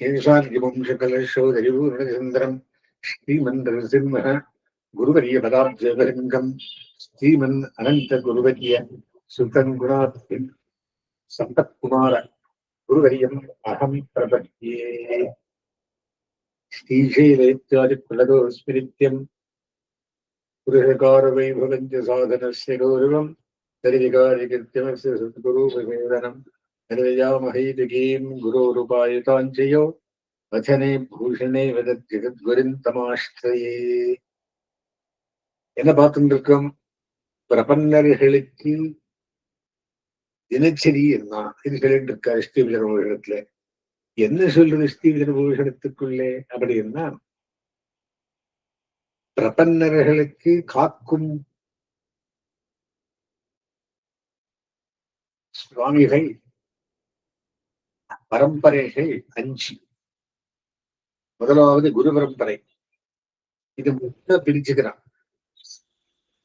சேஷார்ஜவம்சகலசோதரிபூர்ணச்சந்திரம் ஸ்ரீமந்திரசிம்ம குருவரிய பதாப்ஜபலிங்கம் ஸ்ரீமன் அனந்த குருவரிய சுத்தன் குணாத்மின் சம்பத்குமார குருவரியம் அகம் பிரபத்தியே ஸ்ரீசைலேத்யாதி குலதோஸ்மிரித்யம் புருஷகாரவைபவஞ்ச சாதனஸ்ய கௌரவம் தரிவிகாரி கிருத்தியமஸ்ய சத்குரு பிரவேதனம் सद्गुरुपवेदनम् निर्वयामहैदिकीम् गुरोरुपायुताञ्चयो वचने பூஷணே வதத்குரின் தமாஸ்திரயே என்ன பார்த்துட்டு இருக்கோம் பிரபன்னர்களுக்கு தினச்சரி என்ன இது சொல்லிட்டு இருக்கா ஸ்ரீவிஜன பூஷணத்துல என்ன சொல்றது ஸ்ரீவிஜன பூஷணத்துக்குள்ளே அப்படின்னா பிரபன்னர்களுக்கு காக்கும் சுவாமிகள் பரம்பரைகள் அஞ்சு. முதலாவது குரு பரம்பரை. இது முத்த பிரிச்சுக்கிறான்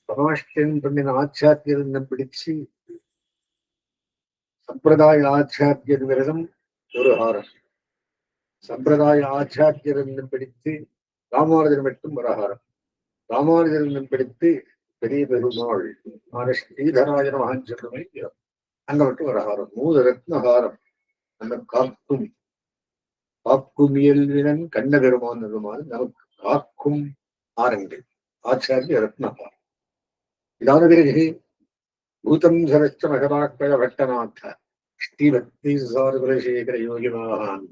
சமாஷ்டன் பண்ணின ஆச்சாரியன் பிடிச்சு சம்பிரதாய ஆச்சாரியன் விரதம் ஒரு ஹாரம் சம்பிரதாய ஆச்சாரியன் பிடித்து ராமானுஜன் மட்டும் ஒரு ஹாரம் ராமானுஜன் பிடித்து பெரிய பெருமாள் ஸ்ரீதராஜன மகான் சொல்லுமே அங்க மட்டும் ஒரு ஹாரம் மூது ரத்னஹாரம் ஹாரம் காக்கும். காக்கும் இயல்வினன் கண்ண பெருமான் பெருமான் நமக்கு காக்கும் ஆரங்கள் ஆச்சாரிய ரத்னபார் இதான பிறகு பூதம் சரஸ்த மகதாக்கய பட்டநாத்த ஸ்ரீபக்தி சாரகுலசேகர யோகி மகான்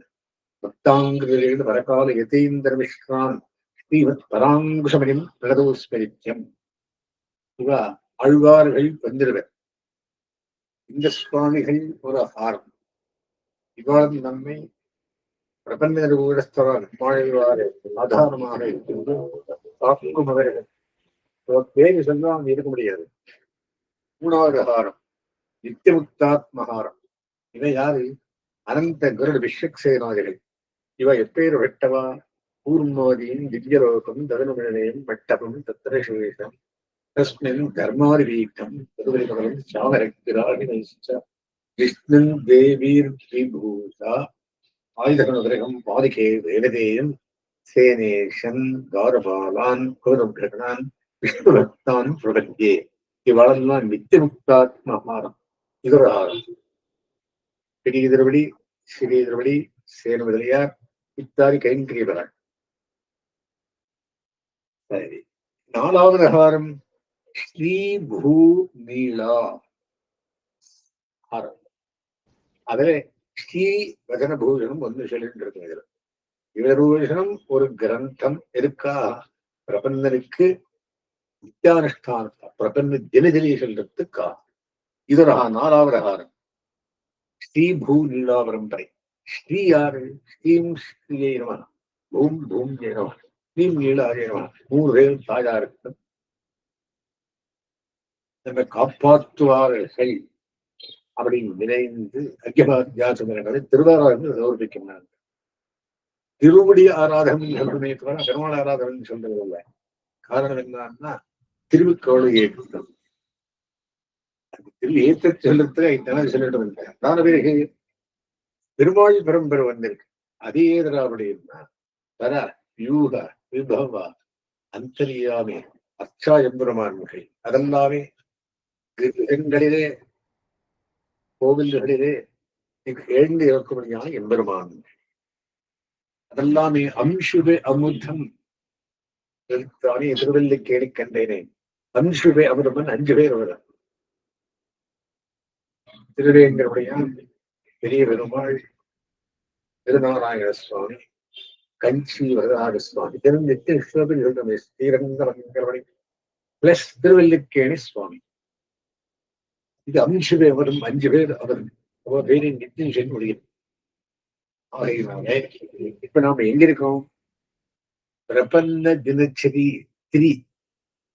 வரகால யதீந்திர மிஸ்ரான் ஸ்ரீமத் பராங்குஷமணிம் பிரதோஸ்மரித்தியம் இவா ஆழ்வார்கள் வந்திருவர். இந்த சுவாமிகள் ஒரு ஆரம் இவ்வாறு நம்மை பிரபஞ்ச நிரூபஸ்தவன் வாழ்வாறு ஆதாரமாக இருந்து காக்கும் அவர்கள் பேரு சொன்னா அங்க இருக்க முடியாது. மூணாவது ஹாரம் நித்தியமுக்தாத்மஹாரம் இவ யாரு? அனந்த கருட விஸ்வக்சேனாதிகள். இவ எப்பேர் வெட்டவா? கூர்மோதியின் திவ்யலோகம் தருணமிழனையும் வெட்டபம் தத்திரசேஷம் தஸ்மின் தர்மாதிவீக்கம் தருவரிமகலம் சாமரக்திராகினைச்ச. விஷ்ணுன் தேவீர் விபூஷா ஆயுதகனுகிரகம் பாதிகே வேததேயம் சேனேஷன் கௌரபாலான் கௌரவகிரகணான் விஷ்ணுபக்தான் பிரபத்தியே இவ்வளெல்லாம் நித்தியமுக்தாத்மஹாரம் இது ஒரு ஆரம் ஸ்ரீதரபடி ஸ்ரீதரபடி சேன முதலியார் இத்தாதி கைங்கரியவர்கள் சரி. நாலாவது ஹாரம் ஸ்ரீ பூ நீலா ஹாரம் அதுல ஸ்ரீ வசன பூஷணம் ஒன்று சொல்லிட்டு இருக்கும் இதுல இவரூஷணம் ஒரு கிரந்தம் இருக்கா பிரபந்தனுக்கு நித்தியானுஷ்டான பிரபந்த தினதிலி சொல்றதுக்கா? இது ஒரு நாலாவது ஹாரம் ஸ்ரீ பூ நீலா பரம்பரை ஸ்ரீ யாரு? ஸ்ரீம் ஸ்ரீயை நம. பூம் பூம் ஜெயனமா ஸ்ரீம் நீலாஜய நம. மூணு பேர் தாயா இருக்கு நம்ம காப்பாற்றுவார்கள். அப்படின்னு நினைந்து அக்கியபாத்தியாசங்களை திருவாரூர் சமர்ப்பிக்கின்றாங்க திருவடி ஆராதகம் சொல்றமே தவிர பெருமாள் ஆராதகம் சொல்றது இல்லை காரணம் என்னன்னா திருவுக்கோளை ஏற்றம் அந்த திரு ஏற்ற சொல்றதுக்கு இத்தனை சொல்லிட்டு இல்லை. அதான பிறகு பெருமாள் பரம்பரை வந்திருக்கு. அதே எதிராவுடைய தர யூக விபவ அந்தரியாமே அச்சா எம்பெருமான்கள் அதெல்லாமே கிரகங்களிலே கோவில்களிலே எழுந்து இறக்கும்படியான எம்பெருமான். அதெல்லாமே அம்சுபே அமுதம். தானே திருவள்ளி கேளி கண்டேனேன் அம்சுபே அமுதமன் அஞ்சு பேர் அவர் திருவேங்கருடைய பெரிய பெருமாள் திருநாராயண சுவாமி கஞ்சி வரதாட சுவாமி தினம் நித்திய விஸ்வபில் பிளஸ் திருவல்லிக்கேணி சுவாமி. இது அஞ்சு அவரும் அஞ்சு பேர் அவர் அவர் பேரு நித்தின் செய்ய முடியும் ஆகையினாலே இப்ப நாம எங்க இருக்கோம்? பிரபன்ன தினச்சரி திரி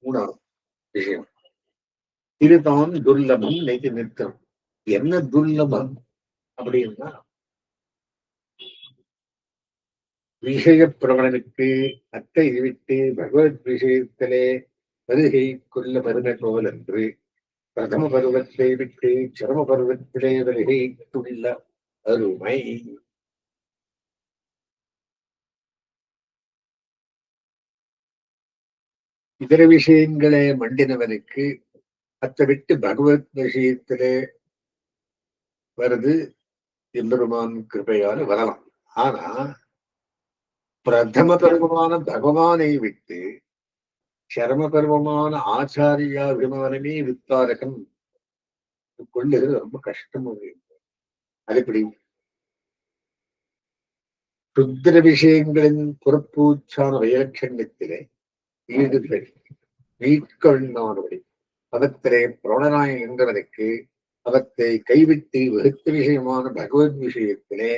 மூணாவது விஷயம். இதுதான் துர்லபம் நெய்து நிறுத்தம். என்ன துர்லபம் அப்படின்னா விஷய பிரபலனுக்கு அத்தை விட்டு பகவத் விஷயத்திலே வருகை கொள்ள வருக போல் என்று பிரதம பருவத்தை விட்டு சிரம பருவத்திலே வருகை அருமை. இதர விஷயங்களை மண்டினவனுக்கு அத்தை விட்டு பகவத் விஷயத்திலே வருது எம்பெருமான் கிருபையால் வரலாம். ஆனா பிரதம பருவமான பகவானை விட்டு சரம பருவமான ஆச்சாரியாபிமானமே வித்தாரகம். கொள்ளுகிறது ரொம்ப கஷ்டம் அது எப்படி? ருத்ர விஷயங்களின் புறப்பூச்சான வைலட்சண்யத்திலே ஈடுபடி மீட்கொள்ளானபடி அவத்திலே பிரணனாய் நின்றவனுக்கு அவத்தை கைவிட்டு வெகுத்த விஷயமான பகவத் விஷயத்திலே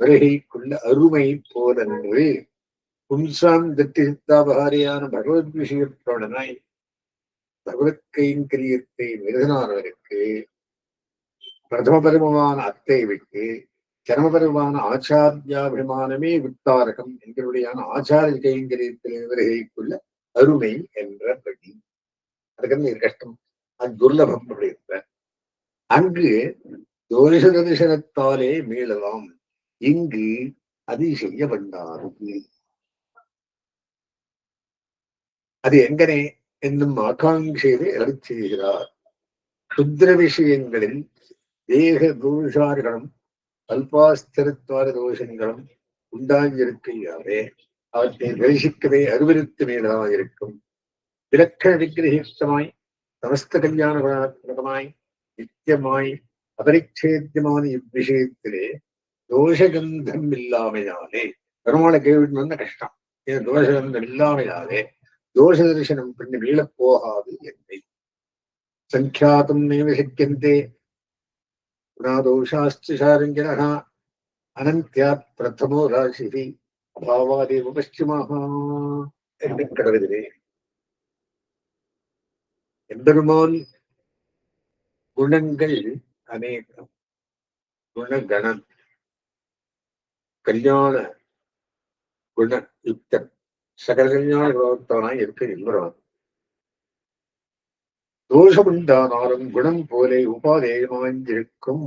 வருகை கொள்ள அருமை போலன்று பும்சாம் தத்திசித்தாபகாரியான பகவத் விஷயத்தோடனாய் பகவத் கைங்கரியத்தை நிறுவனானவருக்கு பிரதம பருவமான அத்தை விட்டு சரமபருவான ஆச்சாரியாபிமானமே வித்தாரகம் எங்களுடையான ஆச்சாரிய கைங்கரியத்தில் வருகைக்குள்ள அருமை என்றபடி அதுக்கு இது கஷ்டம்? அது துர்லபம் அப்படின்ற. அங்கு தோஷ தரிசனத்தாலே மீளலாம். இங்கு அதிசய செய்ய வேண்டாது அது எங்கனே என்னும் ஆகாங்கையிலே அருள் செய்கிறார். சுத்திர விஷயங்களில் தேக தோஷார்களும் அல்பாஸ்திரத்வார தோஷங்களும் உண்டாகியிருக்கையாவே அவற்றை தரிசிக்கவே அருவருத்து மேலாக இருக்கும் விலக்கண விக்கிரகிஷ்டமாய் சமஸ்த கல்யாண குணாத்மகமாய் நித்தியமாய் அபரிச்சேத்தியமான இவ்விஷயத்திலே தோஷகந்தம் இல்லாமையாலே. பெருமாளை கைவிடணும்னு கஷ்டம். இது தோஷகந்தம் இல்லாமையாலே? தோஷ தரிசனம் பண்ணி வீழப் போகாது என்னை சங்கியாத்தம் நைவ சக்கியந்தே குணாதோஷாஸ்து சாரங்கிணः அனந்தியாத் பிரதமோ ராசிதி அபாவாதேவ பశ్చిமஹ என்று கடவுகிறே எம்பெருமான் குணங்கள் அநேகம் குணகணன் கல்யாண குண யுக்தன் சகல கல்யாண இருக்க இருக்க தோஷம் தோஷமுண்டானாலும் குணம் போலே உபாதேயமாஞ்சிருக்கும்.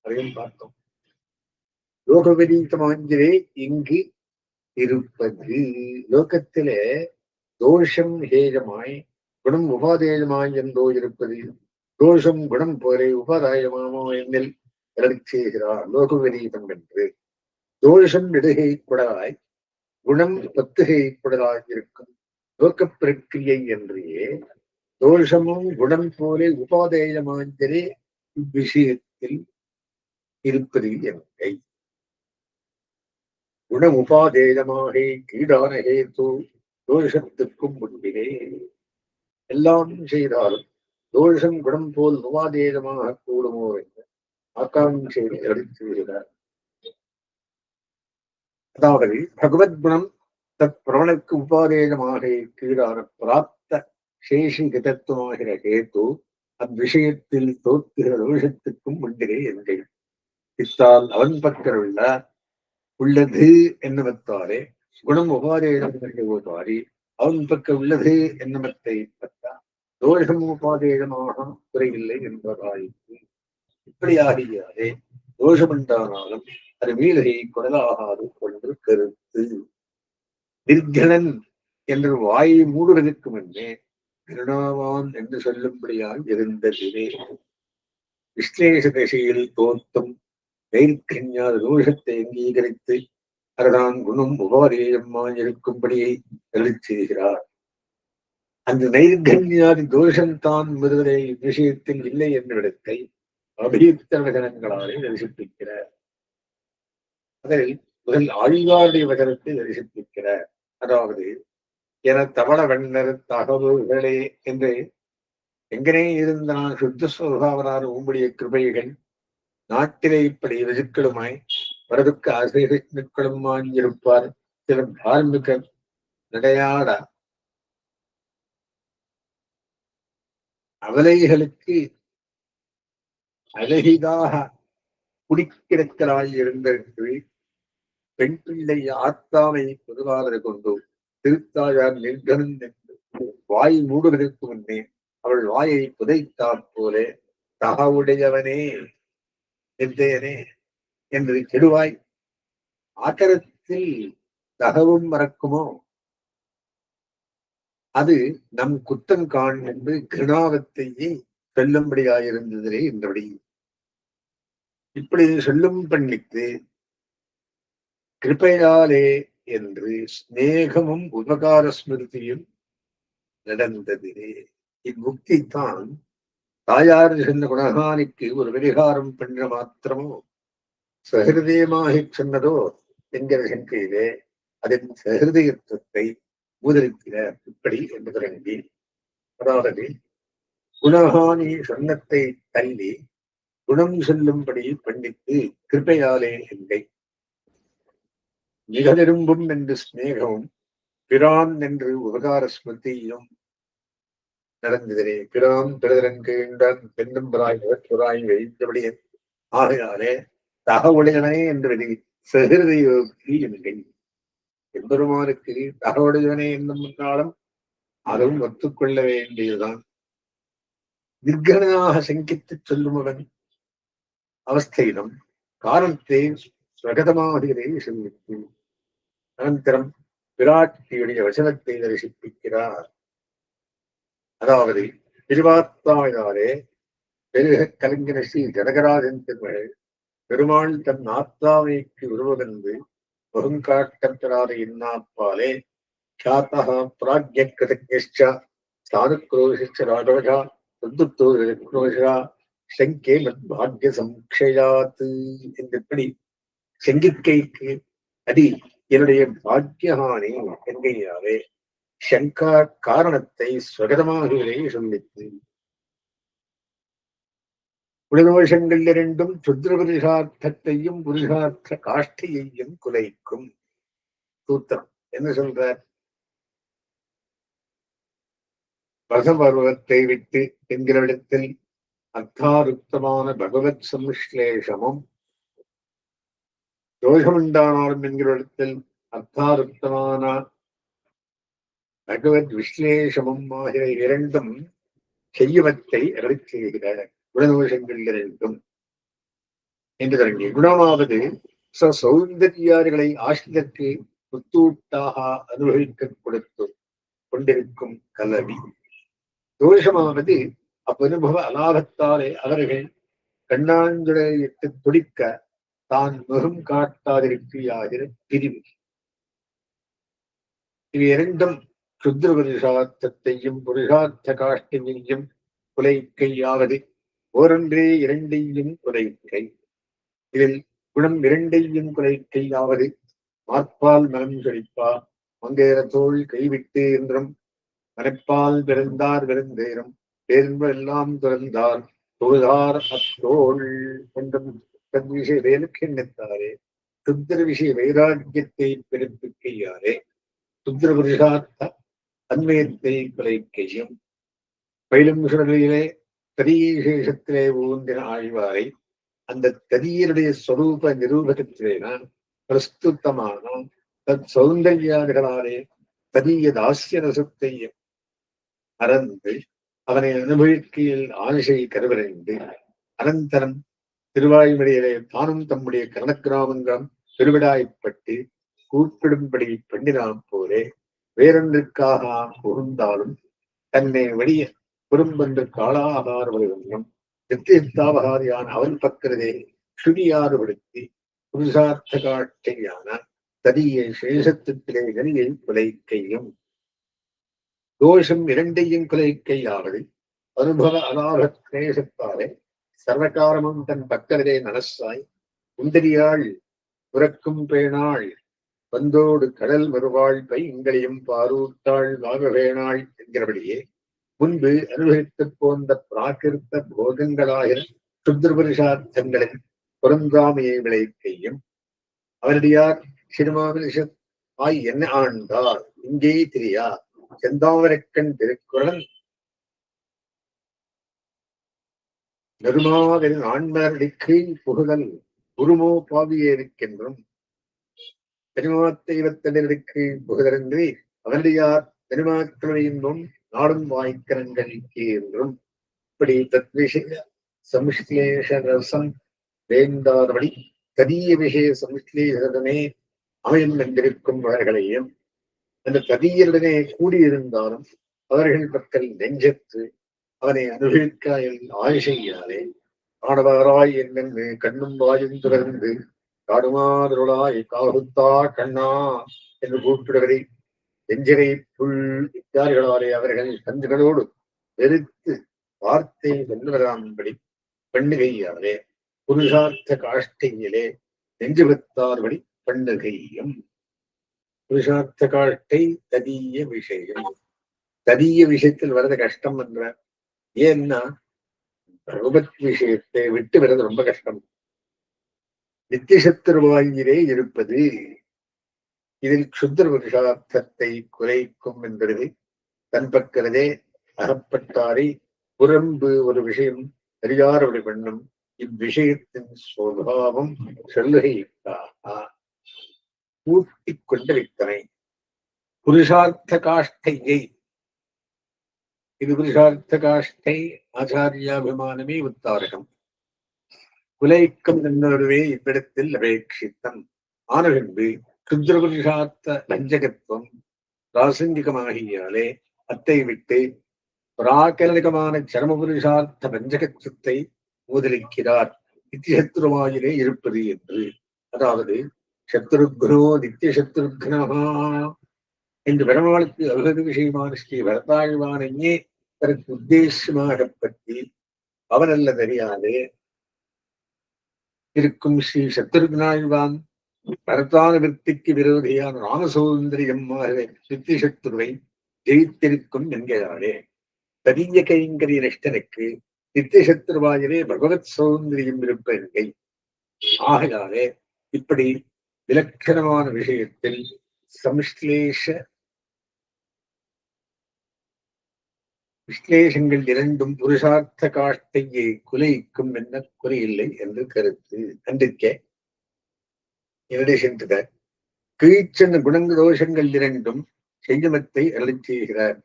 அதையும் பார்த்தோம். லோக விரீதமாஞ்சிரே இங்கு இருப்பது. லோகத்திலே தோஷம் ஹேயமாய் குணம் உபாதேயமாய் என்றோ இருப்பது. தோஷம் குணம் போலே உபாதாயமாமோ என்னில் செய்கிறார் லோக விரீதம் என்று. தோஷம் நெடுகை குடலாய் குணம் பத்துகை குடலாய் இருக்கும் துவக்க பிரக்கிரியை என்றே தோஷமும் குணம் போலே உபாதேயமாஞ்சலே இவ்விஷயத்தில் இருப்பது என்னை. குணம் உபாதேயமாக கீடான ஹேத்து தோஷத்துக்கும் முன்பிலே. எல்லாம் செய்தாலும் தோஷம் குணம் போல் உபாதேயமாக கூடுமோ என்று ஆகாங்கையை எடுத்துகிறார் அதாவது பகவத் குணம் தத் பிரவணக்கு உபாதேயமாக கீழான பிராப்த சேஷிகிதத்துவமாகிற கேத்து அவ்விஷயத்தில் தோற்றுகிற தோஷத்துக்கும் முன்னிலே என்கிறேன் இத்தால் அவன் பக்கருள்ள உள்ளது என்னவத்தாலே குணம் உபாதேயமாரி அவன் பக்க உள்ளது என்னமத்தை பற்றா? தோஷம் உபாதேயமாக குறையில்லை என்பதாயிற்று. இப்படியாகியாதே தோஷமுண்டானாலும் அது மீளகை குரலாகாது கொண்டு கருத்து. நிர்கணன் என்று வாயை மூடுவதற்கு முன்னே கருணாவான் என்று சொல்லும்படியாக இருந்ததிலே. விஸ்லேஷ திசையில் தோத்தும் நைர்கன்யாத தோஷத்தை அங்கீகரித்து அதுதான் குணம் உபாதேயமாயிருக்கும்படியை எழுச் செய்கிறார். அந்த நைர்கன்யாதி தோஷம்தான் முதலே விஷயத்தில் இல்லை என்ற இடத்தை அபியுக்த வசனங்களாலே தரிசிப்பிக்கிறார். அதில் முதல் ஆழ்வாருடைய வசனத்தை தரிசித்திருக்கிறார். அதாவது என தவள வண்ணர் தகவல்களே என்று எங்கனே இருந்த நான் சுத்த சுகாவனான உம்முடைய கிருபைகள் நாட்டிலே இப்படி ரிசுக்களுமாய் வரதுக்கு அசைகளுமாய் இருப்பார். சில தார்மிக நடையாட அவலைகளுக்கு அழகிதாக குடிக்கிடக்கலாய் இருந்தவர்கள் பெண் பிள்ளை ஆத்தாவை பொதுவாக கொண்டு திருத்தாயார் நிர்கணன் வாய் மூடுவதற்கு முன்னே அவள் வாயை புதைத்தாற் போலே தகவுடையவனே நிர்தயனே என்று கெடுவாய். ஆக்கரத்தில் தகவும் மறக்குமோ? அது நம் குத்தங்கான் என்று கிருணாவத்தையே சொல்லும்படியாயிருந்ததிலே என்றபடி இப்படி சொல்லும் பண்ணித்து கிருப்பையாலே என்று ஸ்நேகமும் உபகார ஸ்மிருதியும் நடந்ததிலே. இம்முக்தி தான் தாயார் சென்ற குணகானிக்கு ஒரு பரிகாரம் பண்ண மாத்திரமோ? சஹிருதயமாகி சொன்னதோ? என்கிற சங்கையிலே அதன் சஹிருதயத்துவத்தை மூதரிக்கிறார் இப்படி என்று தொடங்கி அதாவது குணஹானி சொன்னத்தை தள்ளி குணம் சொல்லும்படி பண்ணித்து கிருப்பையாலே என்கை மிக நெரும்பும் என்று சிநேகமும் பிரான் என்று உபகார ஸ்மிருதியும் நடந்ததிலே. பிரான் பிறதரன் கீழ்ந்தான் பெண்ணும்பராய் புறாய் வைத்தபடி ஆகையாலே தகவுடையனே என்று வெளி சகிருதையோக்கி என்கை. எம்பெருமானுக்கு தகவுடையவனே என்னும் முன்னாலும் அதுவும் ஒத்துக்கொள்ள வேண்டியதுதான். நிர்கணனாக சங்கித்து சொல்லுமவன் அவஸ்தையிலும் காரணத்தை ஸ்வகதமாகிறே சொல்லித்து அனந்தரம் பிராட்டியுடைய வசனத்தை தரிசிப்பிக்கிறார் அதாவது திருவாத்தாவினாலே பெருக கலைஞர் ஸ்ரீ ஜனகராஜன் திருமகள் பெருமாள் தன் ஆத்தாவைக்கு உருவகந்து முகங்காட்டப்பெறாத இன்னாப்பாலே ख्यातः प्राज्ञकृतज्ञश्च स्थानुक्रोशिश्च राघवः तद्दुत्तोषா சங்கே மத்பாகிய சம்ஷயாத் என்றபடி செங்கிக்கைக்கு அடி என்னுடைய பாக்கியஹானி என்கையாலே சங்கா காரணத்தை ஸ்வகதமாகவே சொல்லித்து குலதோஷங்கள் இரண்டும் சுத்ர புருஷார்த்தத்தையும் புருஷார்த்த காஷ்டியையும் குலைக்கும். சூத்திரம். என்ன சொல்றார்? பரதபர்வத்தை விட்டு என்கிற இடத்தில் அர்த்தாருத்தமான பகவத் சம்ஸ்லேஷமும் தோஷமுண்டானாலும் என்கிற இடத்தில் பகவத் விஸ்லேஷமும் ஆகிய இரண்டும் செய்யவத்தை அருளி செய்கிற குணதோஷங்கள் இரண்டும் என்று தொடங்கி குணமாவது சௌந்தர்யாரிகளை ஆசிரியருக்கு புத்தூட்டாக அனுபவிக்க கொடுத்து கொண்டிருக்கும் கலவி தோஷமாவது அப்பனுபவ அலாபத்தாலே அவர்கள் கண்ணாந்துடைய துடிக்க தான் முகம் காட்டாதிருக்கியாகிற பிரிவு. இவை இரண்டும் சுத்திர புருஷார்த்தத்தையும் புருஷார்த்த காஷ்டியையும் குலைக்கையாவது. ஓரன்றே இரண்டையும் குலைக்கை. இதில் குணம் இரண்டையும் குலைக்கையாவது. மார்பால் மனம் சொலிப்பா மங்கேற தோல் கைவிட்டு என்றும் மனப்பால் பிறந்தார் விருந்தேரும் பேருன்ப துறந்தார். தொழுதார் அத்தோள் என்றும் தத்விஷய வேலுக்கு எண்ணத்தாரே சுந்தர விஷய வைராக்கியத்தை பிறப்பிக்கையாரே சுந்தர புருஷார்த்த அன்மயத்தை குலைக்கையும் பயிலும் சுடலிலே தரீசேஷத்திலே ஊந்தின ஆழ்வாரை அந்த ததியருடைய ஸ்வரூப நிரூபகத்திலேனா பிரஸ்துத்தமான தத் சௌந்தர்யாதிகளாலே ததிய தாசிய ரசத்தை மறந்து அவனை அனுபவிக்கையில் ஆசை கருவிரைந்து அனந்தரம் திருவாயுமடியிலே தானும் தம்முடைய கர்ணக்கிராமங்கம் பெருவிடாய்ப்பட்டு கூப்பிடும்படி பெண்ணினாம் போலே வேறொன்றுக்காக புகுந்தாலும் தன்னை வெளிய குறும்பென்று காளாகார் வருகின்றும் நித்தியத்தாவகாரியான அவன் பக்கிறதே சுடியாறுபடுத்தி புருஷார்த்த காட்சியான ததிய சேஷத்திலே கனியை குலைக்கையும். தோஷம் இரண்டையும் குலைக்கையாவது அனுபவ அலாப கிளேசத்தாலே சர்வகாரமும் தன் பக்கரதே மனசாய் குந்தரியாள் புறக்கும் பேணாள் வந்தோடு கடல் வருவாள் பைங்களையும் பாரூட்டாள் வாகவேணாள் என்கிறபடியே முன்பு அனுபவித்துப் போந்த பிராகிருத்த போகங்களாகிற சுத்ருபுருஷார்த்தங்களின் பொருந்தாமையை விளைக்கையும் அவரடியார் சிறுமாவிலிஷத் ஆய் என்ன ஆண்டார்? இங்கே தெரியா. செந்தாவரக்கண் திருக்குறள் நெருமாவின் ஆண்மரடிக்கு புகுதல் குருமோ பாவியே இருக்கின்றும். பெருமாத்தெய்வத்தினருக்கு புகுதலின்றி அவரடியார் பெருமாக்களின் நாடும் வாய்க்கரங்களுக்கு என்றும் இப்படி தத்விஷய சம்ஸ்லேஷ ரசம் வேண்டாதபடி ததிய விஷய சம்ஸ்லேஷமே அமையும் என்றிருக்கும் அவர்களையும். அந்த ததியருடனே கூடியிருந்தாலும் அவர்கள் பக்கல் நெஞ்சத்து அவனை அனுபவிக்க ஆயுஷையாலே ஆடவராய் என்னென்று கண்ணும் வாயும் துறந்து காடுமாதருளாய் காகுத்தா கண்ணா என்று கூப்பிடுவதை எஞ்சிரை புல் இத்தாரிகளாலே அவர்கள் கந்துகளோடு வெறுத்து வார்த்தை வெல்லவராம்படி பண்ணுகையாலே புருஷார்த்த காஷ்டையிலே நெஞ்சுபத்தார்படி பண்ணுகையும். புருஷார்த்த காஷ்டை ததிய விஷயம். ததிய விஷயத்தில் வர்றது கஷ்டம் என்ற ஏன்னா பகவத் விஷயத்தை விட்டு வர்றது ரொம்ப கஷ்டம். நித்தியசத்திரவாயிலே இருப்பது இதில் சுந்தர புருஷார்த்தத்தை குறைக்கும் என்பது தன் பக்கிறதே அகப்பட்டாரை புறம்பு ஒரு விஷயம் அரியாறொரு பெண்ணும் இவ்விஷயத்தின் சுவாவம் சொல்லுகைக்காக பூட்டி கொண்டிருத்தனை புருஷார்த்த காஷ்டையை இது புருஷார்த்த காஷ்டை ஆச்சாரியாபிமானமே உத்தாரகம். குலைக்கம் என்னொருவே இவ்விடத்தில் அபேட்சித்தம் ஆனபின்பு சுத்திர புருஷார்த்த லஞ்சகத்துவம் பிராசங்கிகமாகியாலே அத்தை விட்டு பிராகலனிகமான சரம புருஷார்த்த பஞ்சகத்துவத்தை முதலிக்கிறார். நித்தியசத்ருவாயிலே இருப்பது என்று. அதாவது சத்ருக்னோ நித்திய சத்ருக்னா என்று பெருமாளுக்கு அருகது விஷயமான ஸ்ரீ வரதாழ்வானையே தனக்கு உத்தேசமாக பற்றி அவனல்ல தெரியாது. இருக்கும் ஸ்ரீ சத்ருக்னாழ்வான் பரதான விற்பிக்கு விரோதியான ராமசௌந்தரியமாக சித்தி சத்துருவை ஜெயித்திருக்கும் என்கிறாரே தரிய கைங்கரிய நிஷ்டனுக்கு நித்தியசத்ருவாயிலே பகவத் சௌந்தரியம் இருப்பதை ஆகையாலே இப்படி விலக்கணமான விஷயத்தில் சம்ஸ்லேஷ விஸ்லேஷங்கள் இரண்டும் புருஷார்த்த காஷ்டையை குலைக்கும் என்ன குறையில்லை என்று கருத்து. அன்றிருக்கே இரண்டு கீழ்ச்சென்ற குணங்க தோஷங்கள் இரண்டும் செய்யமத்தை அருளி செய்கிறார்.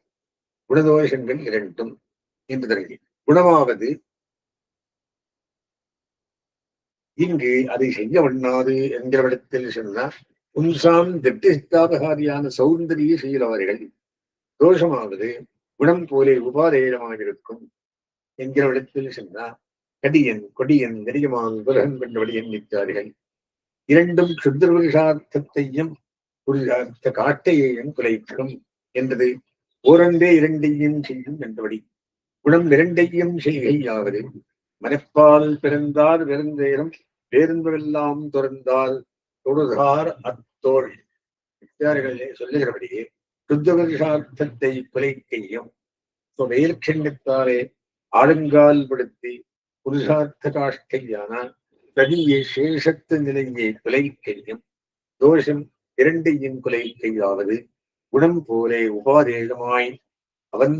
குணதோஷங்கள் இரண்டும் என்று தொடங்கி குணமாவது இங்கு அதை செய்ய வண்ணாது என்கிறவிடத்தில் சொன்னார் புன்சாம் திட்டிஸ்தாபகாரியான சௌந்தரிய செய்கிறவர்கள் தோஷமாவது குணம் போலே உபாதேயமாக இருக்கும் என்கிறவிடத்தில் சென்றார் கடியன் கொடியன் நெறியமான் புலகன் கொண்டபடியன் நிற்கிறார்கள். இரண்டும் சுத்திரபுருஷார்த்தத்தையும் காட்டையையும் குலைக்கும் என்றது ஓரண்டே இரண்டையும் செய்யும் என்றபடி குணம் இரண்டையும் செய்கையாவது மனப்பால் பிறந்தார் பிறந்தேரம் பேருந்தெல்லாம் துறந்தால் தொடுகார் அத்தோள் வித்தியாரிகளே சொல்லுகிறபடியே சுத்தபுருஷார்த்தத்தை குலைக்கையும் வேல்கண்யத்தாலே ஆளுங்கால் படுத்தி புருஷார்த்த காஷ்டையான பிரதியை சேஷத்து நிலையை குலைக்கையும் தோஷம் இரண்டையும் குலைக்கையாவது குணம் போலே உபாதேகமாய் அவன்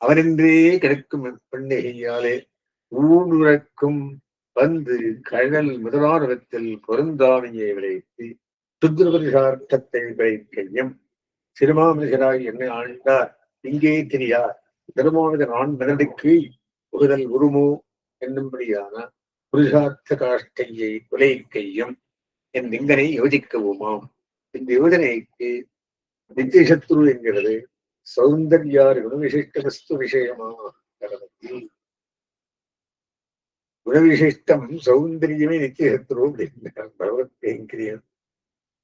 அவனென்றே கிடக்கும் பெண்ணிகையாலே ஊனுறக்கும் வந்து கழல் முதலானவத்தில் பொருந்தாமையை விளைத்து சுத்ரபுருஷார்த்தத்தை விளைக்கையும் சிறுமாமிசராய் என்னை ஆழ்ந்தார். இங்கே தெரியார். திருமாவிதன் ஆண் மனதுக்கு உகுதல் உருமோ என்னும்படியான புருஷார்த்த காஷ்டையை குலைக்கையும் என் இங்கனை யோசிக்கவுமாம் இந்த யோஜனைக்கு நித்தியசத்ரு என்கிறது சௌந்தர்யார் குணவிசிஷ்ட வஸ்து விஷயமாக குணவிசிஷ்டம் சௌந்தரியமே நித்தியசத்ரு அப்படின்றார். பகவத் கைங்கரியம்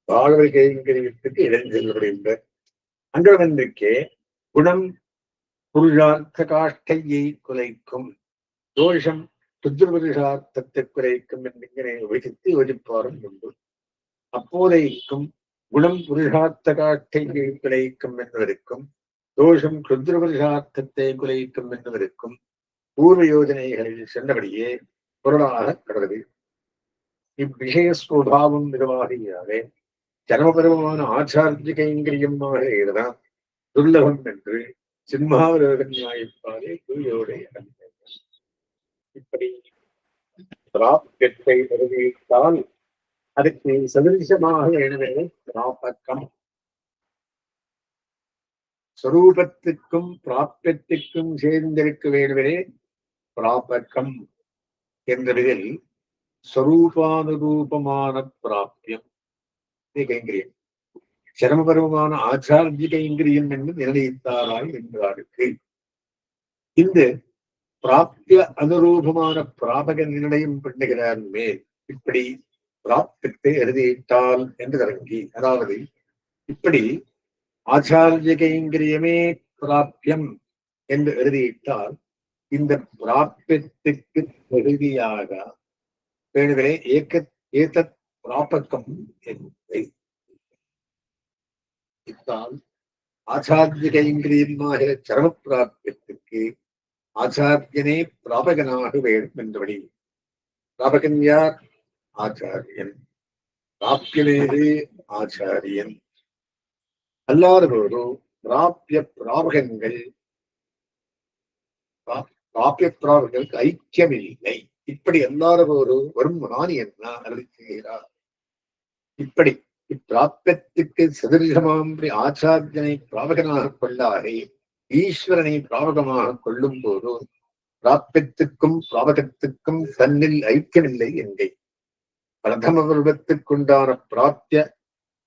பாகவல் கைங்கரியத்துக்கு இடைஞ்சல்படுகின்ற அன்றவனுக்கே குணம் புருஷார்த்த காஷ்டையை குலைக்கும். தோஷம் புத்திரபுருஷார்த்தத்தை குறைக்கும் என்கிற விதித்து யோசிப்பாரும் உண்டு அப்போதைக்கும் குணம் புருஷார்த்த காட்டையை குலைக்கும் என்பதற்கும் தோஷம் குருத்ரபுருஷார்த்தத்தை குலைக்கும் என்பதற்கும் பூர்வ யோஜனைகளில் சென்றபடியே பொருளாக கடவுது இவ்விஷய சுவாவம் நிர்வாகியாவே ஜனமபரமான ஆச்சாரிய கைங்கரியமாக இதுதான் துர்லபம் என்று சிம்மாவரோக நியாயப்பாலே குருயோட இப்படி பிராப்தத்தை நிறுவித்தால் அதுக்கு சதிருஷமாக எழுதுவது பிராபக்கம் ஸ்வரூபத்துக்கும் பிராப்தத்துக்கும் சேர்ந்திருக்க வேண்டுவதே பிராபக்கம் என்பதில் ஸ்வரூபானுரூபமான பிராப்தியம். கைங்கரியம் சிரமபரமான ஆச்சார்ஜிக இங்கிரியம் என்று நிர்ணயித்தாராய் என்றாருக்கு இந்த பிராப்திய அனுரூபமான பிராபக நிர்ணயம் பண்ணுகிறார் மேல். இப்படி பிராப்தத்தை எழுதியிட்டால் என்று தொடங்கி அதாவது இப்படி ஆச்சாரிய இங்கிரியமே பிராப்தியம் என்று எழுதியிட்டால் இந்த பிராப்தியத்துக்கு தகுதியாக வேணுகளே ஏக்க ஏதத் பிராபகம் என்பதை இத்தால் ஆச்சாரிய கைங்கரியமாகிற சரம பிராப்தியத்துக்கு ஆச்சாரியனே பிராபகனாக வேண்டும் என்றபடி பிராபகன் யார்? ஆச்சாரியன். பிராப்தியனேது ஆச்சாரியன். அல்லாதபோது பிராபிய பிராபகங்கள் பிராபிய பிராபகங்களுக்கு ஐக்கியமில்லை. இப்படி அல்லாதபோது வரும் ஞானி என்ன? அருள் இப்படி இப்பிராப்தத்துக்கு சதிர்ஷமாம்பி ஆச்சாரியனை பிராபகனாக கொள்ளாதே ஈஸ்வரனை பிராபகமாக கொள்ளும் போது பிராப்தத்துக்கும் பிராபகத்துக்கும் தன்னில் ஐக்கியமில்லை என்கை பிரதம பருவத்துக்குண்டான பிராப்திய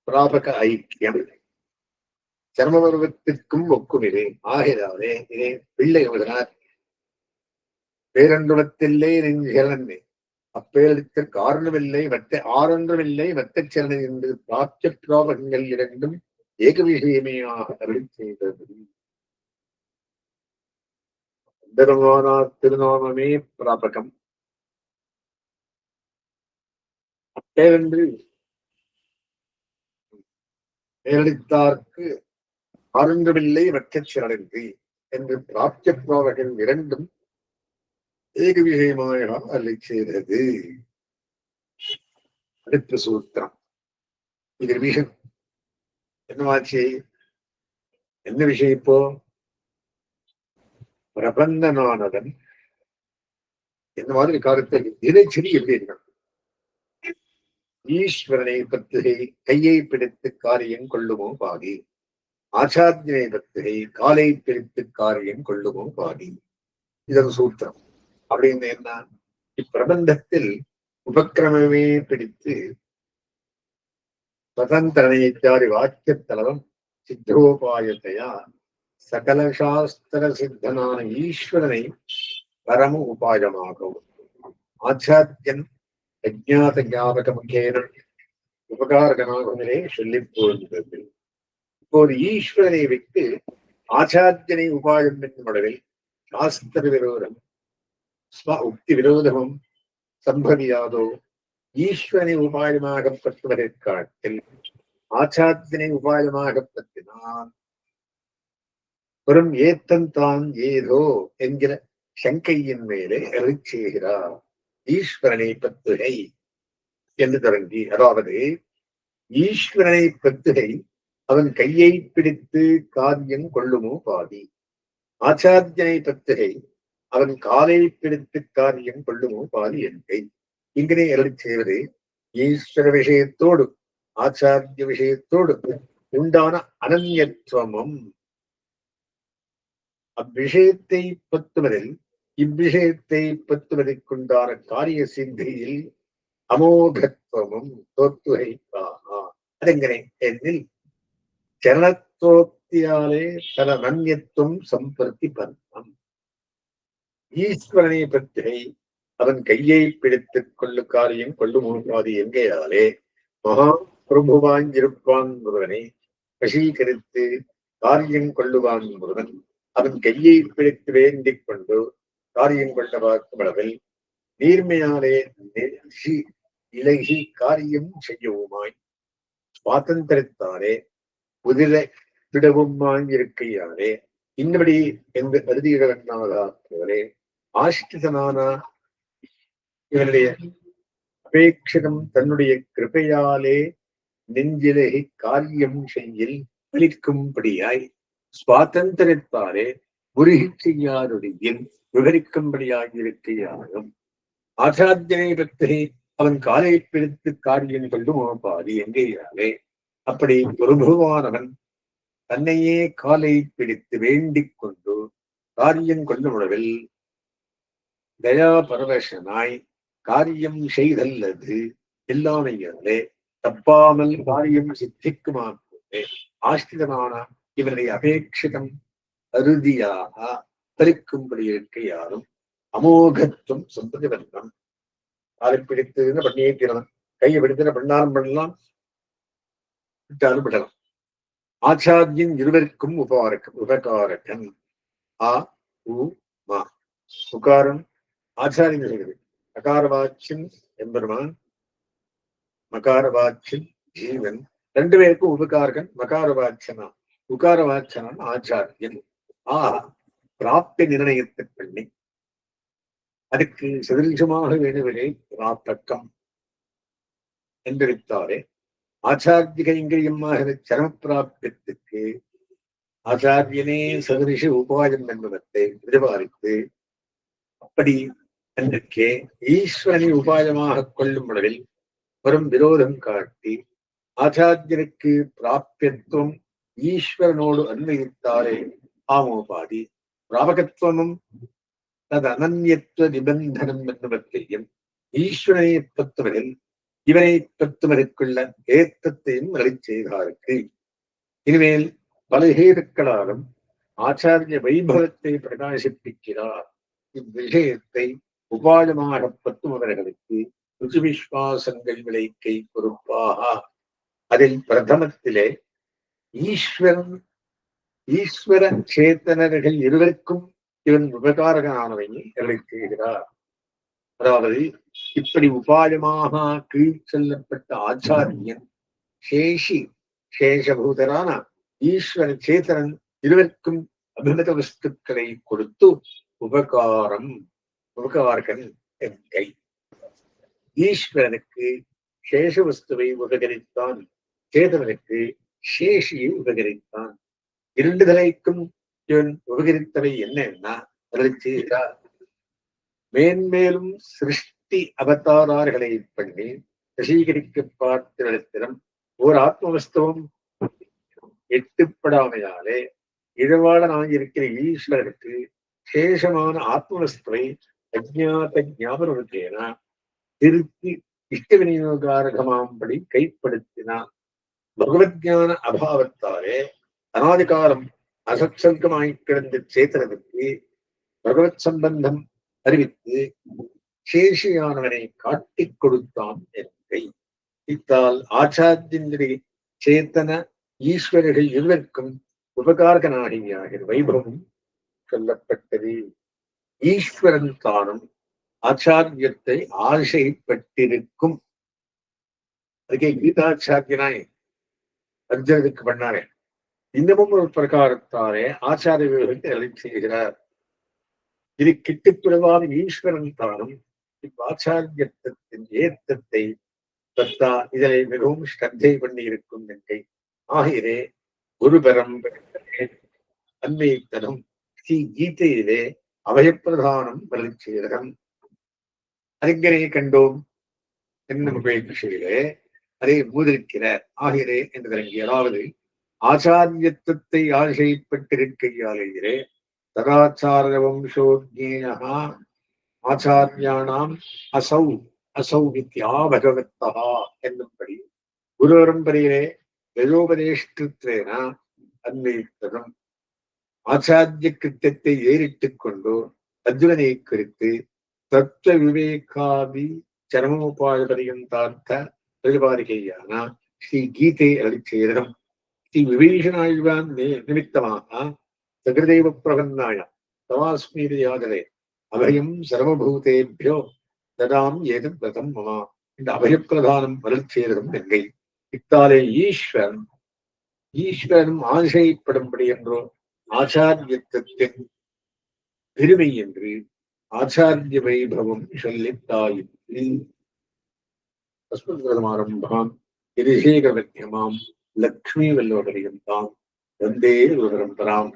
பிராபக ஐக்கியம். சர்ம பருவத்திற்கும் ஒக்குமிலே ஆகிறாரே இதே பிள்ளை முதலார் பேரண்டுவத்தில்லை நெஞ்சிறந்து அப்பேரடித்த காரணமில்லை வட்ட ஆரொன்றுமில்லை வட்டச்சரணை என்று பிராப்திய இரண்டும் ஏக விஷயமேயாக அருள் செய்தது. பெருமானா திருநாமமே பிராபகம். அப்பேரென்று பேரடித்தார்க்கு ஆரொன்றுமில்லை வட்டச்சரணி என்று பிராப்திய பிராபகன் இரண்டும் ஏக விஷயமாக அல்லை செய்தது அடுத்த சூத்திரம் இது விஷயம் என்னவாச்சு என்ன விஷயம் இப்போ பிரபந்தனானவன் இந்த மாதிரி காலத்தை தினச்சரி எப்படி இருக்கான் ஈஸ்வரனை பத்துகை கையை பிடித்து காரியம் கொள்ளுமோ பாதி ஆச்சாரியனை பத்துகை காலை பிடித்து காரியம் கொள்ளுமோ பாதி இதன் சூத்திரம் அப்படின்னு என்ன இப்பிரபந்தத்தில் உபக்கிரமமே பிடித்து ஸ்வதந்திரனைச்சாரி வாக்கியத்தலவம் சித்தோபாயத்தையா சகல சாஸ்திர சித்தனான ஈஸ்வரனை பரம உபாயமாகவும் ஆச்சாரியன் அஜாத ஞாபக முகேன உபகாரகனாகவே சொல்லி போகின்றது இப்போது ஈஸ்வரனை வைத்து ஆச்சாரியனை உபாயம் என்னும் அளவில் சாஸ்திர விரோதம் ஸ்வ உக்தி விரோதமும் சம்பவியாதோ ஈஸ்வரனை உபாயமாக பற்றுவதைக் காட்டில் ஆச்சாரியனை உபாயமாக பற்றினான் வெறும் ஏத்தன் தான் ஏதோ என்கிற சங்கையின் மேலே அருள் ஈஸ்வரனை பத்துகை என்று தொடங்கி அதாவது ஈஸ்வரனை பத்துகை அவன் கையை பிடித்து காரியம் கொள்ளுமோ பாதி ஆச்சாரியனை பத்துகை அவன் காலை பிடித்து காரியம் கொள்ளுமோ பாதி என்கை இங்கனே அருள் செய்வது ஈஸ்வர விஷயத்தோடு ஆச்சாரிய விஷயத்தோடு உண்டான அனன்யத்துவமும். அவ்விஷயத்தை பத்துவதில் இவ்விஷயத்தை பத்துவதற்குண்டான காரிய சிந்தையில் அமோகத்துவமும் தோத்துகை அதெங்கனே என்னில்? சரணத்தோத்தியாலே தன நன்யத்துவம் சம்பர்த்தி ஈஸ்வரனை பற்றி அவன் கையை பிடித்துக் கொள்ளு காரியம் கொள்ளுமூன்றாது எங்கேயாலே மகா பிரபுவாஞ்சிருப்பான் முருகனை வசீகரித்து காரியம் கொள்ளுவான் முருகன். அவன் கையை பிடித்து வேண்டிக் கொண்டு காரியம் கொள்ள பார்க்கும் அளவில் நீர்மையாலே நெருகி இலகி காரியம் செய்யவுமாய். சுவாதந்திரத்தாலே குதிரை விடவும் வாங்கியிருக்கையாலே இன்னபடி என்று கருதியிடவென்னாதார்களே ஆஷ்டிதனான இவனுடைய அபேட்சிதம் தன்னுடைய கிருபையாலே நெஞ்சிலே காரியம் செய்யில் பலிக்கும்படியாய் சுவாதந்திரத்தாலே உருகி செய்யாருடையில் விவரிக்கும்படியாய் இருக்கையாலும் அவன் காலை பிடித்து காரியம் கொண்டு பாதி எங்கேயாலே அப்படி பிரபுவானவன் தன்னையே காலை பிடித்து வேண்டிக் கொண்டு காரியம் கொண்டு உணவில் தயா பரவசனாய் காரியம் செய்தல்லது இல்லாமையாலே தப்பாமல் காரியம் சித்திக்குமா போல ஆஸ்திதமான இவனுடைய அபேட்சிதம் அறுதியாக தரிக்கும்படி இருக்க யாரும் அமோகத்துவம் சம்பதிவர்ணம் காலை பிடித்து பண்ணியே தீரணும் கையை பிடித்தன பண்ணாலும் பண்ணலாம். விட்டாலும் விடலாம். ஆச்சாரியன் இருவருக்கும் உபகாரக்கம் உபகாரகன். ஆ உ மா. உகாரம் ஆச்சாரியங்கள் சொல்கிறது அகாரவாச்சின் எம்பெருமான் மகாரவாச்சின் ஜீவன் ரெண்டு பேருக்கும் உபகாரகன் மகாரவாச்சனா உகாரவாச்சனான் ஆச்சாரியன். ஆ பிராப்தி நிர்ணயத்தை பண்ணி அதுக்கு சதிருஷமாக வேணுவிலே பிராப்தக்கம் என்றிருத்தாரே ஆச்சாரிய கைங்கரியமாக சரமப்பிராப்தத்துக்கு ஆச்சாரியனே சதுரிஷ உபாயம் என்பவத்தை பிரதிபாதித்து அப்படி அன்றைக்கே ஈஸ்வரனை உபாயமாக கொள்ளும் அளவில் வரும் விரோதம் காட்டி ஆச்சாரியனுக்கு பிராபியத்துவம் ஈஸ்வரனோடு அன்வயித்தாரே ஆமோபாதி. பிராபகத்துவமும் தது அனன்யத்துவ நிபந்தனம் என்பவற்றையும் ஈஸ்வரனை பத்துவரில் இவனை பத்துவருக்குள்ள ஏத்தத்தையும் அழி செய்தாருக்கு. இனிமேல் பல ஹேதுக்களாலும் ஆச்சாரிய வைபவத்தை பிரகாசிப்பிக்கிறார். இவ்விஷயத்தை உபாயமாக பத்துமவர்களுக்கு ருச்சி விளைக்கை பொறுப்பாக. அதில் பிரதமத்திலே ஈஸ்வரன் ஈஸ்வர சேத்தனர்கள் இருவருக்கும் இவன் உபகாரகனானவை அருளை அதாவது இப்படி உபாயமாக கீழ் செல்லப்பட்ட ஆச்சாரியன் சேஷி சேஷபூதரான ஈஸ்வர சேத்தனன் இருவருக்கும் அபிமத வஸ்துக்களை கொடுத்து உபகாரம் முகவார்கள் என் கை. ஈஸ்வரனுக்கு சேஷ வஸ்துவை உபகரித்தான் சேதனனுக்கு சேஷியை உபகரித்தான். இரண்டு தலைக்கும் இவன் உபகரித்தவை என்னன்னா மேன்மேலும் சிருஷ்டி அவதாரார்களை பண்ணி வசீகரிக்க பார்த்திடத்திடம் ஓர் ஆத்மவஸ்தவம். எட்டுப்படாமையாலே இழவாளனாயிருக்கிற ஈஸ்வரனுக்கு சேஷமான ஆத்மவஸ்துவை அஜாத ஞாபகத்தேன திருத்தி இஷ்ட விநியோகாரகமாம்படி கைப்படுத்தினான் பகவத்ஞான அபாவத்தாலே அனாதிகாலம் அசத்சங்கமாய் கிடந்த சேத்தனத்துக்கு பகவத் சம்பந்தம் அறிவித்து சேஷியானவனை காட்டிக் கொடுத்தான் என்கை இத்தால் ஆச்சாரியனுடைய சேத்தன ஈஸ்வரர்கள் இருவருக்கும் உபகாரகனாகியாகிற வைபவம் சொல்லப்பட்டது. ஈஸ்வரன் தானும் ஆச்சாரியத்தை ஆசைப்பட்டிருக்கும். அதுக்கே கீதாச்சாரியனாய் அர்ஜுனனுக்கு பண்ணாரே. இன்னமும் ஒரு பிரகாரத்தாரே ஆச்சாரிய விவரத்தை செய்கிறார். இது கிட்டுப்பிடவாத ஈஸ்வரன் தானும் இவ்வாச்சாரியத்தின் ஏத்தத்தை தத்தா இதனை மிகவும் ஸ்ரத்தை பண்ணி இருக்கும் என்றை ஆகியரே குருபரம் அன்மைத்தனும் ஸ்ரீ கீதையிலே அபயப்பிரதானம் வளர்ச்சியகம் அறிஞரை கண்டோம் என்னும் விஷயிலே அதை மூதிருக்கிறார். ஆகிறே என்று தொடங்கி அதாவது ஆச்சாரியத்துவத்தை ஆசைப்பட்டிருக்கையாலேயே ததாச்சார வம்சோஜேயா ஆச்சாரியானாம் அசௌ அசௌ வித்யா பகவத்தா என்னும்படி குரு பரம்பரையிலே யஜோபதேஷ்டேன அன்வயித்ததும். ஆச்சாரிய கிருத்தியத்தை ஏறிட்டுக் கொண்டு அர்ஜுனனை குறித்து தத்துவ விவேகாதி சரமோபாய பரியந்தார்த்த பிரதிபாதிகையான ஸ்ரீ கீதை அளிச்சேரம் ஸ்ரீ விபீஷணாழ்வான் நிமித்தமாக சகிருதேவ பிரபன்னாய தவாஸ்மீதி அபயம் சர்வபூதேபியோ ததாம் ஏதம் ரதம் மமா இந்த அபயப்பிரதானம் வளர்ச்சேரதும் எங்கை இத்தாலே ஈஸ்வரன் ஈஸ்வரன் ஆசைப்படும்படி என்றோ ஆச்சாரியத்தின் பெருமை என்று ஆச்சாரிய வைபவம் சொல்லித்தாயிற்று அஸ்மத்கிருதமாரம்பாம் கிரிசேகரமத்தியமாம் லக்ஷ்மி வல்லோபரியந்தாம் வந்தே பரம்பராம்